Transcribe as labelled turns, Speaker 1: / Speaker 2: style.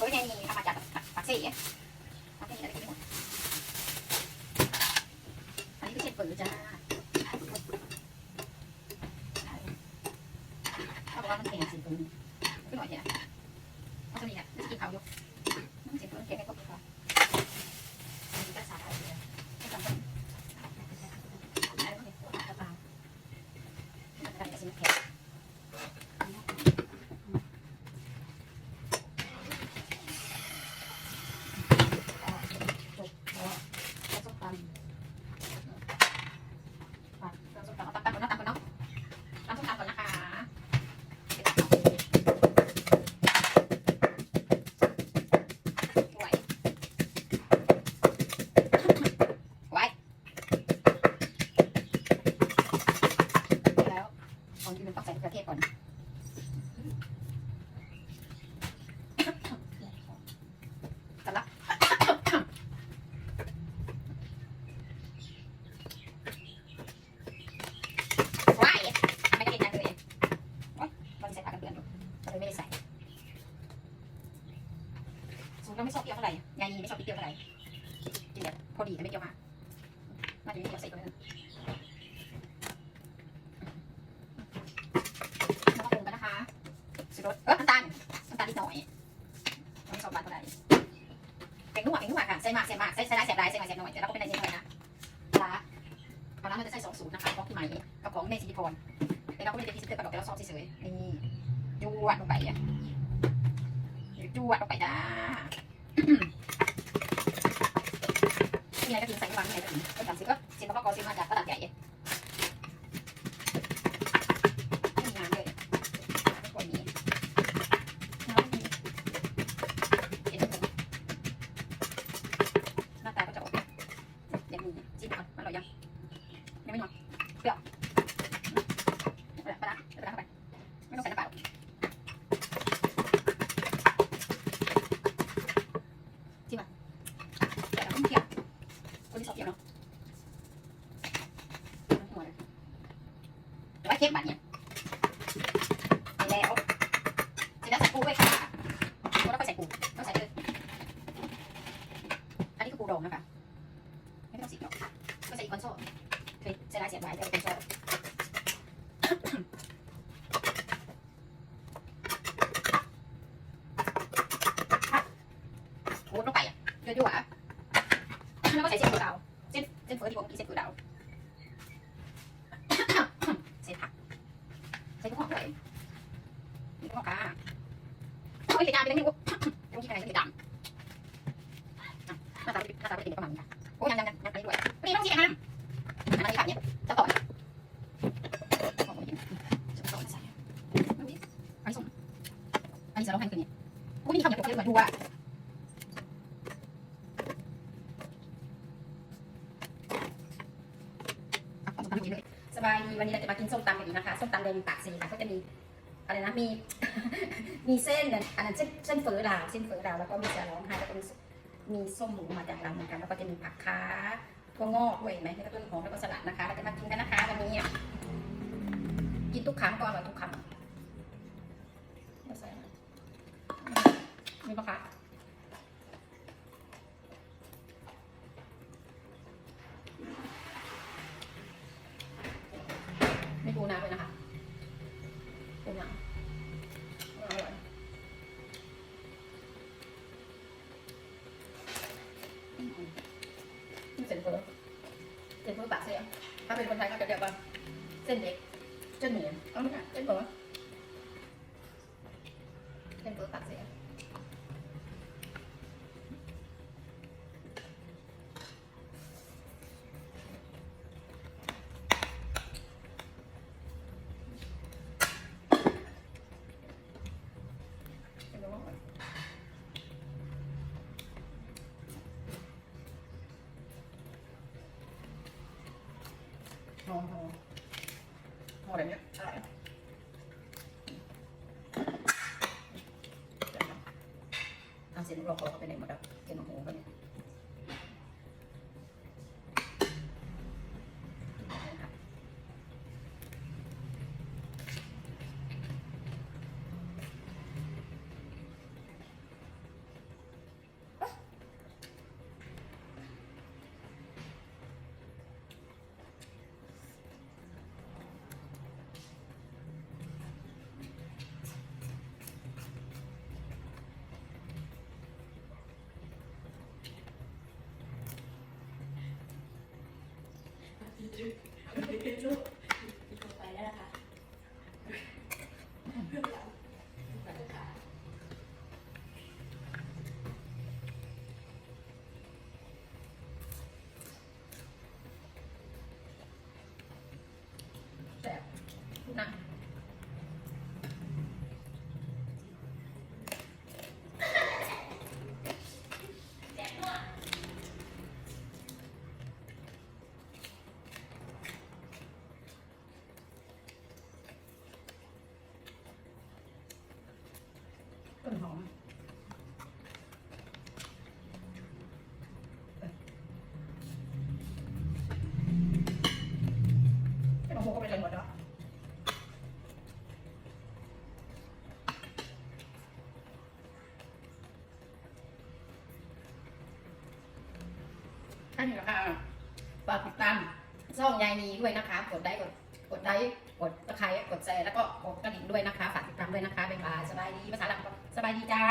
Speaker 1: 我跟你讲嘛，讲讲讲生意。 นี้ไม่ชอบพริกเปรี้ยวเท่าไหร่กินแบบพอดีแต่ไม่เปรี้ยวมากน่าจะมีเปรี้ยวใส่ตัวนึงแล้วก็ปรุงกันนะคะสีรสเออน้ำตาลน้ำตาลนิดหน่อยไม่ชอบหวานเท่าไหร่แกงนัวแกงนัวค่ะใส่มากใส่มากใส่ใส่ได้ใส่ได้ใส่มากใส่น้อยแต่เราก็เป็นในนี้หน่อยนะปลาปลาร้ามันจะใส่สองสูตรนะคะของพี่ไหม่กับของเมซิลิคอนแต่เราก็ไม่ได้พรีเซนเตอร์กับดกแต่เราซอสเฉยๆนี่จวดลงไปอะจวดลงไปจ้า มีอะไรก็กินใส่วางมีอะไรก็กินก็สั่ง ซื้อก็สินค้าก็ซื้อมาจากตลาดใหญ่ไม่มีงานเลยไม่ควรมีแล้หน้าตาก็จะออกอย่างนี้จิ้มก่อนมันอร่อยยังยังไม่หมดเปรี้ยวปลาปลาปลาเข้าไปไม่ต้องใส่น้ำเปล่าจิ้มอะแต่เราต้องเคี่ยวคนที่ชอบเที่ยวเนาะหัวเลยแต่ว่า เค้กบัตรเนี่ยไปแล้วเสร็จแล้วใส่ปูด้วยค่ะปูแล้วก็ใส่ปูต้องใส่เลยอันนี้คือปูดองนะคะไม่ต้องสีหรอกก็ใส่อีกคอนโซ่เคยใส่ลายเสียบลายแต่เป็นคอนโซ่โอ้ลงไปอะยั่วๆอะ แล้วก็ใส่เส้นก๋วยเตี๋ยวเส้นเส้นเฟิร์สที่ผมกินเส้นก๋วยเตี๋ยวใส่ผักใส่กุ้งหอมด้วยนี่กุ้งหอมค่ะ โอ้ยเหตุการณ์เป็นเรื่องที่ต้องคิดอะไรก็ติดดำหน้าตาหน้าตาเป็นประมาณนี้โอ้ยยังยังยังยังไปด้วยนี่ต้องชี้ห้ามอันนี้ค่ะเนี่ยจะต่อยอันนี้จะร้องไห้คืนนี้โอ้ยนี่ทำอยางเดียวเหมือนดูว่าสบายดีวันนี้เราจะมากินส้มตำกันอีกนะคะ ส้มตำแดงปากซีค่ะก็จะมี อะไรนะมีมีเส้นอันนั้นเส้นเส้นเฝอลาวเส้นเฝอลาวแล้วก็มีจะร้องไห้แล้วก็มีมีส้มหมูมาจากลาวเหมือนกันแล้วก็จะมีผักค้าถั่วงอกด้วยไหมแล้วก็ต้นหอมแล้วก็สลัดนะคะเราจะมากินกันนะคะวันนี้อะกินทุกครั้งก็อร่อยทุกครั้งเอาใส่มีปะคะ ถ้าเป็นคนไทยก็จะเรียกว่าเส้นเล็ก เส้นเหนียวเอาไหมคะเส้นเฟอเส้นเฟอปากเสีย ลอมหอมหอะไรเนี้ยอร่อยเอาเส้นรอคอเข้าไปในหมดแล้วเส้น หมดแล้วท่านค่ะฝากติดตามช่องยายนีด้วยนะคะ กดไลค์กดกดไลค์กดตะไคร้กดแชร์แล้วก็กดกระดิ่งด้วยนะคะ ฝากติดตามด้วยนะคะบ๊ายบายสบายดีภาษาหลังสบายดีจ้า